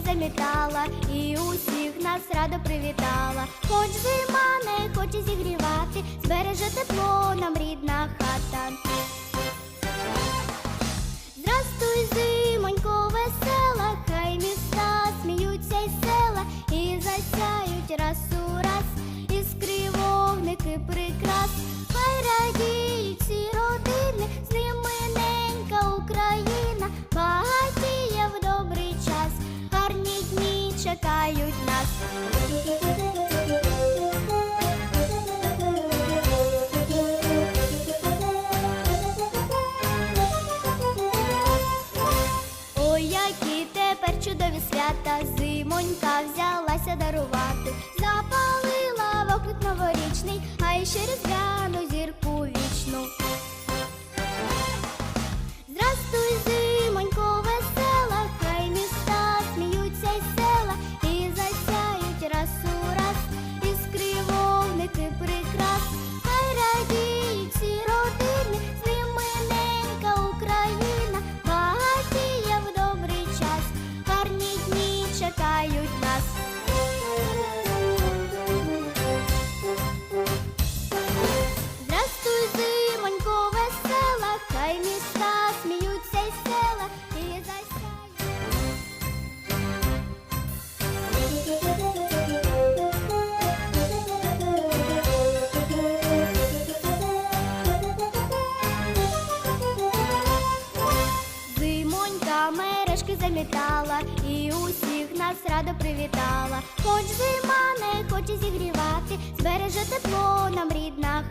завітала і усіх нас радо привітала. Хоч зима не хоче зігрівати, збереже тепло нам рідна чекають нас. Ой, які тепер чудові свята, зимонька взялася дарувати, запалила вогник новорічний, а ще різдвяну замітала і усіх нас радо привітала. Хоч зима не хоче зігрівати, збереже тепло нам рідна